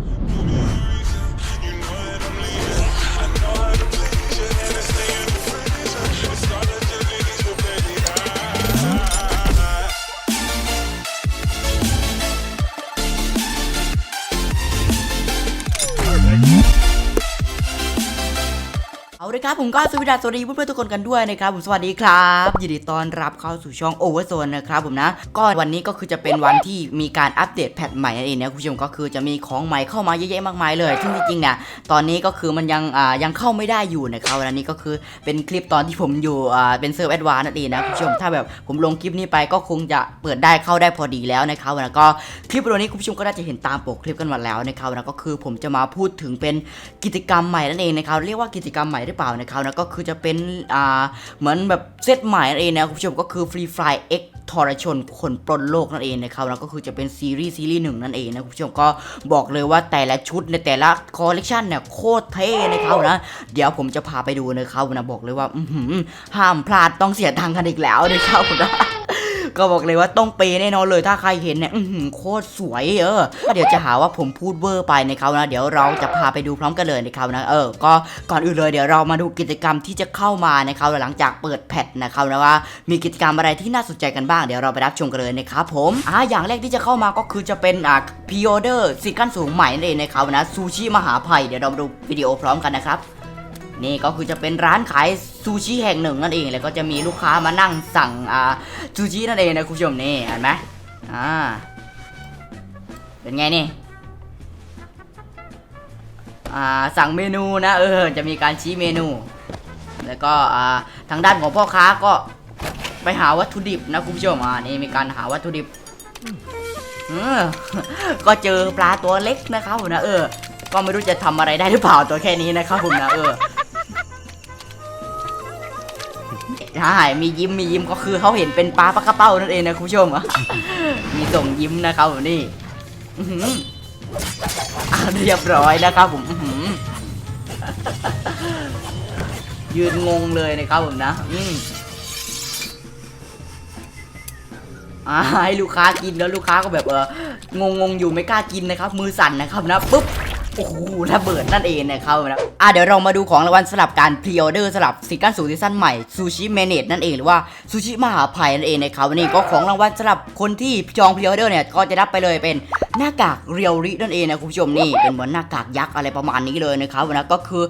You. าเลยครับผมก็สวัสดีสวัสดีเพื่อนๆทุกคนกันด้วยนะครับผมสวัสดีครับยินดีต้อนรับเข้าสู่ช่อง Overzone นะครับผมนะก็วันนี้ก็คือจะเป็นวันที่มีการอัปเดตแพทใหม่นั่นเองนะคุณผู้ชมก็คือจะมีของใหม่เข้ามาเยอะแยะมากมายเลยซึ่งจริงๆเนี่ยตอนนี้ก็คือมันยังอ่ายังเข้าไม่ได้อยู่นะครับวันนี้ก็คือเป็นคลิปตอนที่ผมอยู่อ่าเป็นเซิร์ฟแอดวานนั่นเองนะคุณผู้ชมถ้าแบบผมลงคลิปนี้ไปก็คงจะเปิดได้เข้าได้พอดีแล้วนะครับแล้วก็คลิปวิดีโอนี้คุณผู้ชมก็น่าจะเห็นตามปกคลิปกันหมดแล้วนะครับนะก็คือผมจะมาพูดถึงเป็นกิจกรรมใหม่นั่นเองนะครับเรียกว่ากิจกรรมใหม่หรือเปล่านะครับนะก็คือจะเป็นอ่าเหมือนแบบเซตใหม่นั่นเองนะคุณผู้ชมก็คือ Free Fire X ทรชนคนปล้นโลกนั่นเองนะครับแล้วก็คือจะเป็นซีรีส์ซีรีส์หนึ่งนั่นเองนะคุณผู้ชมก็บอกเลยว่าแต่ละชุดในแต่ละคอลเลกชันเนี่ยโคตรเท่นะครับนะเดี๋ยวผมจะพาไปดูนะครับนะบอกเลยว่าห้ามพลาดต้องเสียทางกันอีกแล้วนะครับนะ ก็บอกเลยว่าต้องเปย์แน่นอนเลยถ้าใครเห็นเนี่ยโคตรสวยเออเดี๋ยวจะหาว่าผมพูดเวอร์ไปในะครับนะ เดี๋ยวเราจะพาไปดูพร้อมกันเลยในะครับนะเออก็ก่อนอื่นเลยเดี๋ยวเรามาดูกิจกรรมที่จะเข้ามาในะครับหลังจากเปิดแพทนะครับนะว่า มีกิจกรรมอะไรที่น่าสนใจกันบ้างเดี๋ยวเราไปรับชมกันเลยนะครับผมอ่าอย่างแรกที่จะเข้ามาก็คือจะเป็นอ่าพิออเดอร์สิทธิ์ขั้นสูงใหม่นั่นเองนะครับนะซูชิมหาภัยเดี๋ยวเรามาดูวิดีโอพร้อมกันนะครับ นี่ก็คือจะเป็นร้านขายซูชิแห่งหนึ่งนั่นเอง แล้วก็จะมีลูกค้ามานั่งสั่งอ่าซูชินั่นเองนะคุณผู้ชมนี่เห็นไหมอ่าเป็นไงนี่อ่าสั่งเมนูนะเออจะมีการชี้เมนู แล้วก็อ่าทางด้านของพ่อค้าก็ไปหาวัตถุดิบนะคุณผู้ชมอ่านี่มีการหาวัตถุดิบก็เจอปลาตัวเล็กนะครับผมนะเออ ก็ไม่รู้จะทำอะไรได้หรือเปล่าตัวแค่นี้นะครับผมนะเออ ใช่มียิ้มมียิ้มก็คือเขาเห็นเป็นปลาปลากระเป้านั่นเองนะคุณผู้ชมมีส่งยิ้มนะครับผมนี่เรียบร้อยนะครับผมยืนงงเลยนะครับผมนะให้ลูกค้ากินแล้วลูกค้าก็แบบเอองงงอยู่ไม่กล้ากินนะครับ มือสั่นนะครับนะปุ๊บ โอ้โหระเบิดนั่นเองนะครับนะอะเดี๋ยวเรามาดูของรางวัลสลับการพรีออเดอร์สลับซีซั่นสูซีซั่นใหม่ซูชิเมเนตนั่นเองหรือว่าซูชิมหาภัยนั่นเองนะครับวันนี้ก็ของรางวัลสลับคนที่จองพรีออเดอร์เนี่ยก็จะรับไปเลยเป็นหน้ากากเรียวรินั่นเองนะคุณผู้ชมนี่เป็นเหมือนหน้ากากยักษ์อะไรประมาณนี้เลยนะครับนะก็คือ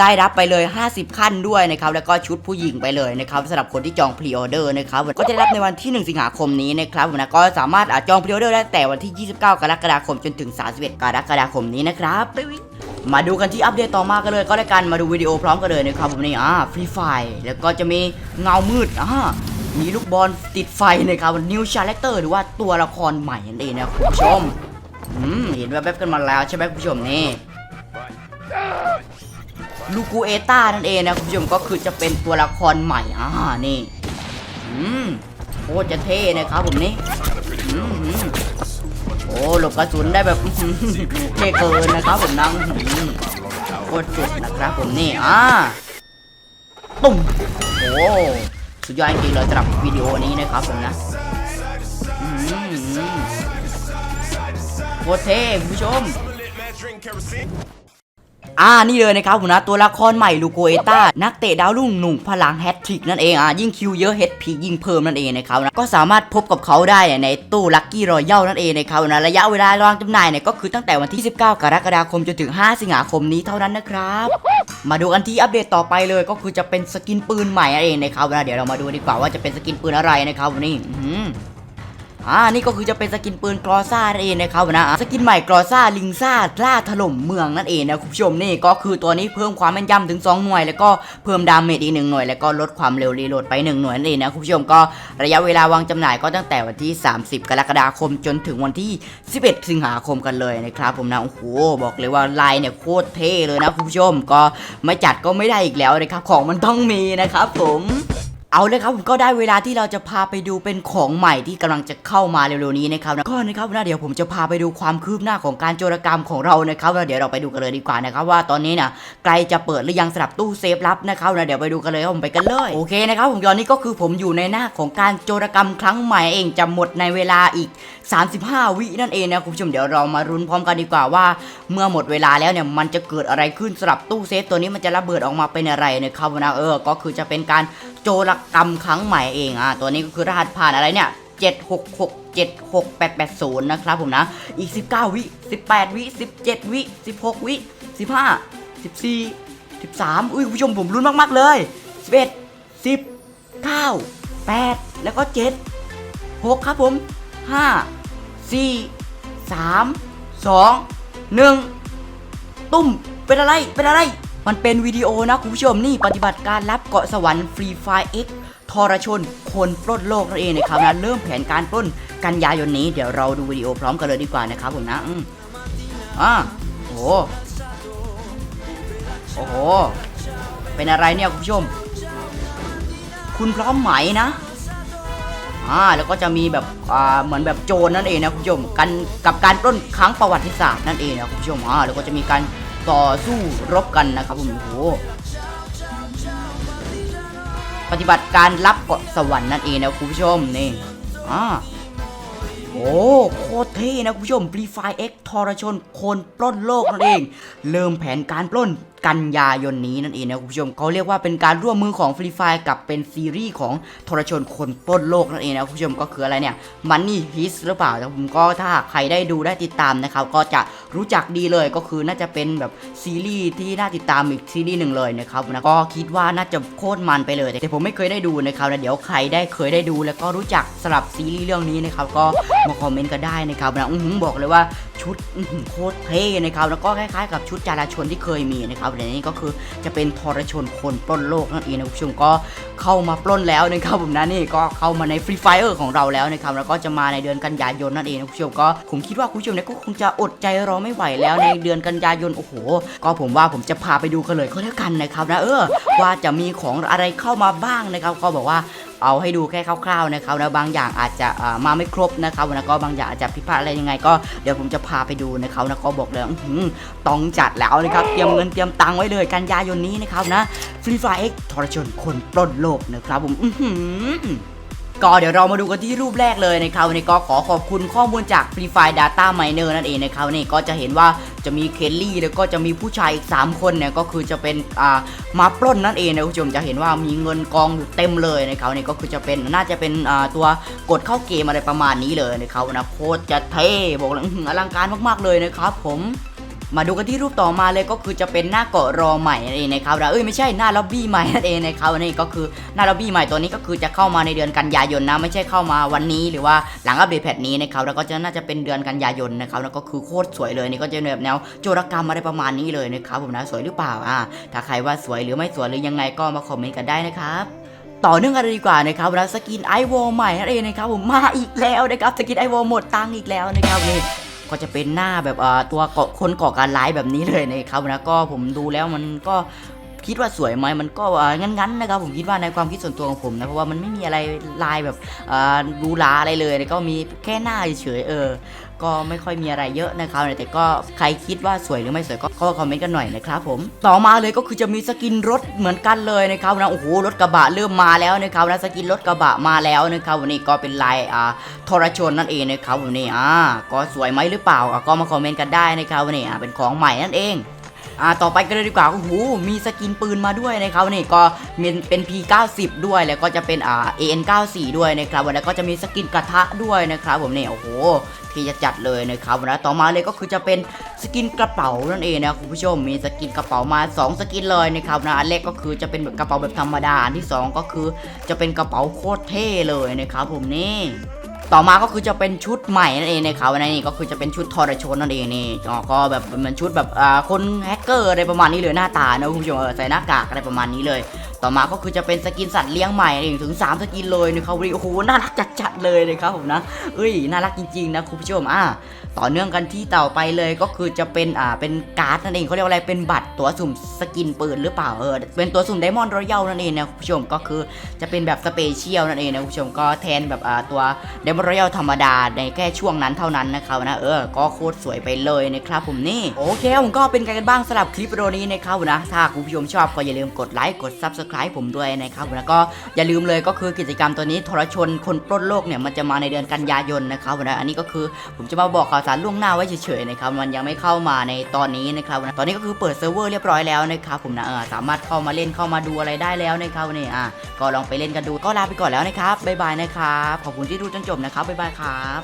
รายรับไปเลย 50 ขั้นด้วยนะครับแล้วก็ชุดผู้หญิงไปเลยนะครับสำหรับคนที่จองพรีออเดอร์นะครับก็จะได้รับในวันที่ 1 สิงหาคมนี้นะครับนะก็สามารถอะจองพรีออเดอร์ได้แต่วันที่ 29 กรกฎาคมจนถึง 31 กรกฎาคมนี้นะครับมาดูกันที่อัปเดตต่อมากันเลยก็แล้วกันมาดูวิดีโอพร้อมกันเลยนะครับผมนี่อ่าฟรีไฟแล้วก็จะมีเงามืดอ่า มีลูกบอลติดไฟนะครับนิวชาแรคเตอร์หรือว่าตัวละครใหม่นั่นเองนะคุณผู้ชมอืมเห็นแวบๆกันมาแล้วใช่ไหมคุณผู้ชมนี่ลูกูเอต้านั่นเองนะคุณผู้ชมก็คือจะเป็นตัวละครใหม่อ่านี่อืมโคตรจะเท่นะครับผมนี่อืมอืมโอ้หลบกระสุนได้แบบเท่เกินนะครับผมนะอื้อหือโคตรสุดนะครับผมนี่อ่าตุ่มโอ้ สุดยอดจริงเลยสำหรับวิดีโอนี้นะครับผมนะโคตรเท่คุณผู้ชม อ่านี่เลยนะครับผมนะตัวละครใหม่ลูโกเอต้านักเตะดาวรุ่งหนุ่มพลังแฮตทริกนั่นเองอะยิ่งคิวเยอะเฮดพียิ่งเพิ่มนั่นเองนะครับนะก็สามารถพบกับเขาได้ในตู้ลัคกี้รอยัลนั่นเองนะครับนะระยะเวลาวางจำหน่ายเนี่ยก็คือตั้งแต่วันที่ 19 กรกฎาคมจนถึง 5 สิงหาคมนี้เท่านั้นนะครับ มาดูกันที่อัปเดตต่อไปเลยก็คือจะเป็นสกินปืนใหม่นั่นเองนะครับนะเดี๋ยวเรามาดูดีกว่าว่าจะเป็นสกินปืนอะไรนะครับวันนี้ อ่านี่ก็คือจะเป็นสกินปืนกรอซ่านั่นเองนะครับนะอะสกินใหม่กรอซ่าลิงซ่าล่าถล่มเมืองนั่นเองนะคุณผู้ชมนี่ก็คือตัวนี้เพิ่มความแม่นยำถึง 2 หน่วย แล้วก็เพิ่มดาเมจอีกหนึ่งหน่วย แล้วก็ลดความเร็วรีโหลดไป 1 หน่วยนั่นเองนะคุณผู้ชมก็ระยะเวลาวางจำหน่ายก็ตั้งแต่วันที่ 30 กรกฎาคมจนถึงวันที่ 11 สิงหาคมกันเลยนะครับผมนะโอ้โหบอกเลยว่าลายเนี่ยโคตรเท่เลยนะคุณผู้ชมก็ไม่จัดก็ไม่ได้อีกแล้วนะครับของมันต้องมีนะครับผม เอาเลยครับผมก็ได้เวลาที่เราจะพาไปดูเป็นของใหม่ที่กำลังจะเข้ามาเร็วๆนี้นะครับนะก็นะครับนะเดี๋ยวผมจะพาไปดูความคืบหน้าของการโจรกรรมของเรานะครับแล้วเดี๋ยวเราไปดูกันเลยดีกว่านะครับว่าตอนนี้นี่ยใกล้จะเปิดหรือยังสำหรับตู้เซฟลับนะครับนะเดี๋ยวไปดูกันเลยผมไปกันเลยโอเคนะครับผมตอนนี้ก็คือผมอยู่ในหน้าของการโจรกรรมครั้งใหม่เองจะหมดในเวลาอีก 35 วินั่นเองนะคุณผู้ชมเดี๋ยวเรามารุ้นพร้อมกันดีกว่าว่า เมื่อหมดเวลาแล้วเนี่ยมันจะเกิดอะไรขึ้นสำหรับตู้เซฟตัวนี้มันจะระเบิดออกมาเป็นอะไรนะครับนะเออก็คือจะเป็นการ โจรกรรมครั้งใหม่เองอะตัวนี้ก็คือรหัสผ่านอะไรเนี่ย766 76880 นะครับผมนะ อีก 19 วิ 18 วิ 17 วิ 16 วิ 15 14 13 อุ้ยคุณผู้ชมผมรุ้นมาก ๆ เลย 11 10 9 8 แล้วก็ 7 6 ครับผม 5 4 3 2 1 ตุ้ม เป็นอะไร เป็นอะไร มันเป็นวิดีโอนะคุณผู้ชมนี่ปฏิบัติการรับเกาะสวรรค์ฟรีไฟเอ็กทรชน คนปล้นโลกนั่นเองนะครับนะเริ่มแผนการปล้นกันยายนนี้ เดี๋ยวเราดูวิดีโอพร้อมกันเลยดีกว่านะครับผมนะอืมอ่าโอ้โหโอ้โหเป็นอะไรเนี่ยคุณผู้ชม คุณพร้อมไหมนะอ่าแล้วก็จะมีแบบอ่าเหมือนแบบโจรนั่นเองนะคุณผู้ชมกันกับการปล้นครั้งประวัติศาสตร์นั่นเองนะคุณผู้ชมอ่าแล้วก็จะมีการ ต่อสู้รบกันนะครับผมโอ้โหปฏิบัติการรับเกาะสวรรค์นั่นเองนะคุณผู้ชมนี่อ่าโอ้โคตรเท่นะคุณผู้ชมปรีไฟเอ็กทรชนคนปล้นโลกนั่นเอง เริ่มแผนการปล้น กันยายนนี้นั่นเองนะคุณผู้ชมเขาเรียกว่าเป็นการร่วมมือของ Free Fire กับเป็นซีรีส์ของทรชนคนปล้นโลกนั่นเองนะคุณผู้ชมก็คืออะไรเนี่ยมันนี่ฮิสหรือเปล่าแต่ผมก็ถ้าหากใครได้ดูได้ติดตามนะครับก็จะรู้จักดีเลยก็คือน่าจะเป็นแบบซีรีส์ที่น่าติดตามอีกซีรีส์หนึ่งเลยนะครับนะก็คิดว่าน่าจะโคตรมันไปเลย แต่ผมไม่เคยได้ดูนะครับแล้วเดี๋ยวใครได้เคยได้ดู แล้วก็รู้จักสลับซีรีส์เรื่องนี้นะครับก็มาคอมเมนต์กันได้นะครับนะอื้อหือบอกเลยว่าชุดโคตรเท่นะครับแล้วก็คล้ายๆกับชุดจาราชนที่เคยมีนะครับแต่นี้ก็คือจะเป็นทรชนคนปล้นโลกนั่นเองนะคุณผู้ชมก็เข้ามาปล้นแล้วนะครับผมนะนี่ก็เข้ามาในฟรีไฟเออร์ของเราแล้วนะครับแล้วก็จะมาในเดือนกันยายนนั่นเองนะคุณผู้ชมก็ผมคิดว่าคุณผู้ชมเนี่ยก็คงจะอดใจรอไม่ไหวแล้วในเดือนกันยายนโอ้โห ก็ผมว่าผมจะพาไปดูกันเลยก็แล้วกันนะครับนะเออว่าจะมีของอะไรเข้ามาบ้างนะครับ ก็บอกว่า เอาให้ดูแค่คร่าวๆนะครับนะบางอย่างอาจจะมาไม่ครบนะครับแล้วก็บางอย่างอาจจะผิดพลาดอะไรยังไง ก็เดี๋ยวผมจะพาไปดูนะครับนะก็บอกเลยอือหือต้องจัดแล้วนะครับเตรียมเงินเตรียมตังค์ไว้เลยกันยายนนี้นะครับนะฟรีไฟเอ็กทรชนคนปล้นโลกนะครับผมอื้อหือ ก็เดี๋ยวเรามาดูกันที่รูปแรกเลยนะครับวันนี้ก็ขอขอบคุณข้อมูลจาก Free Fire Data Miner นั่นเองนะครับนี่ก็จะเห็นว่าจะมีเคลลี่แล้วก็จะมีผู้ชายอีก 3 คนเนี่ยก็คือจะเป็นอ่ามาปล้นนั่นเองนะคุณผู้ชมจะเห็นว่ามีเงินกองอยู่เต็มเลยนะครับนี่ก็คือจะเป็นน่าจะเป็นอ่าตัวกดเข้าเกมอะไรประมาณนี้เลยนะครับนะโคตรจะเท่บอกเลยอลังการมากๆเลยนะครับผม มาดูกันที่รูปต่อมาเลยก็คือจะเป็นหน้าเกาะรอใหม่นั่นเองนะครับนะเอ้ยไม่ใช่หน้าล็อบบี้ใหม่นั่นเองนะครับนี่ก็คือหน้าล็อบบี้ใหม่ตัวนี้ก็คือจะเข้ามาในเดือนกันยายนนะไม่ใช่เข้ามาวันนี้หรือว่าหลังอัปเดตแพทนี้นะครับแล้วก็จะน่าจะเป็นเดือนกันยายนนะครับแล้วก็คือโคตรสวยเลยนี่ก็จะเป็นแบบแนวโจรกรรมอะไรประมาณนี้เลยนะครับผมนะสวยหรือเปล่าอ่าถ้าใครว่าสวยหรือไม่สวยหรือยังไงก็มาคอมเมนต์กันได้นะครับต่อเนื่องกันเลยดีกว่านะครับแล้วสกินไอวอลใหม่นั่นเองนะครับผมมาอีกแล้วนะครับสกินไอวอลหมดตังอีกแล้วนะครับนี่ ก็จะเป็นหน้าแบบตัวเกาะคนก่อการร้ายแบบนี้เลยนะครับนะก็ผมดูแล้วมันก็ คิดว่าสวยไหมมันก็งั้นๆนะครับผมคิดว่าในความคิดส่วนตัวของผมนะเพราะว่ามันไม่มีอะไรลายแบบเอ่อดูหราอะไรเลยก็มีแค่หน้าเฉยๆเออก็ไม่ค่อยมีอะไรเยอะนะครับแต่ก็ใครคิดว่าสวยหรือไม่สวยก็คอมเมนต์กันหน่อยนะครับผมต่อมาเลยก็คือจะมีสกินรถเหมือนกันเลยนะครับนะโอ้โหรถกระบะเริ่มมาแล้วนะครับนะสกินรถกระบะมาแล้วนะครับวันนี้ก็เป็นลายอ่าทรชนนั่นเองนะครับวันนี้อ่าก็สวยไหมหรือเปล่าก็มาคอมเมนต์กันได้นะครับวันนี้อ่าเป็นของใหม่นั่นเอง อ่าต่อไปกันเลยดีกว่าโอ้โหมีสกินปืนมาด้วยนะครับนี่ก็มีเป็น P90 ด้วยแล้วก็จะเป็นอ่า AN94 ด้วยนะครับแล้วก็จะมีสกินกระทะด้วยนะครับผมเนี่ยโอ้โหที่จะจัดเลยนะครับนะต่อมาเลยก็คือจะเป็นสกินกระเป๋านั่นเองนะคุณผู้ชมมีสกินกระเป๋ามา 2 สกินเลยนะครับนะอันแรกก็คือจะเป็นกระเป๋าแบบธรรมดาอันที่สองก็คือจะเป็นกระเป๋าโคตรเท่เลยนะครับผมนี่ ต่อมาก็คือจะเป็นชุดใหม่นั่นเองนะครับในนี้ก็คือจะเป็นชุดทอร์ชนนั่นเองนี่ก็แบบเหมือนชุดแบบคนแฮกเกอร์อะไรประมาณนี้เลยหน้าตานะคุณผู้ชมใส่หน้ากากอะไรประมาณนี้เลย ต่อมาก็คือจะเป็นสกินสัตว์เลี้ยงใหม่นั่เองถึง 3 สกินเลยนะครับวีโอ้โหน่ารักจัดๆเลยนะครับผมนะเอ้ยน่ารักจริงๆนะคุณผู้ชมอะต่อเนื่องกันที่ต่อไปเลยก็คือจะเป็นอ่าเป็นการ์ดนั่นเองเขาเรียกว่าอะไรเป็นบัตรตัวสุ่มสกินปืนหรือเปล่าเออเป็นตัวสุ่มไดมอนด์รอยัลนั่นเองนะคุณผู้ชมก็คือจะเป็นแบบสเปเชียลนั่นเองนะคุณผู้ชมก็แทนแบบอ่าตัวไดมอนด์รอยัลธรรมดาในแค่ช่วงนั้นเท่านั้นนะครับนะเออก็โคตรสวยไปเลยนะครับผมนี่โอเคผมก็เป็นไงกันบ้างสำหรับคลิปวิดีโอนี้นะครับนะถ้าคุณผู้ชมชอบก็อย่าลืมกดไลค์กด Subscribe ผมด้วยนะครับแล้วก็อย่าลืมเลยก็คือกิจกรรมตัวนี้ทรชนคนปล้นโลกเนี่ยมันจะมาในเดือนกันยายนนะครับนะอันนี้ก็คือผมจะมาบอกข่าวสารล่วงหน้าไว้เฉยๆนะครับมันยังไม่เข้ามาในตอนนี้นะครับนะตอนนี้ก็คือเปิดเซิร์ฟเวอร์เรียบร้อยแล้วนะครับผมนะเออสามารถเข้ามาเล่นเข้ามาดูอะไรได้แล้วนะครับนี่อะก็ลองไปเล่นกันดูก็ลาไปก่อนแล้วนะครับบ๊ายบายนะครับขอบคุณที่ดูจนจบนะครับบ๊ายบายครับ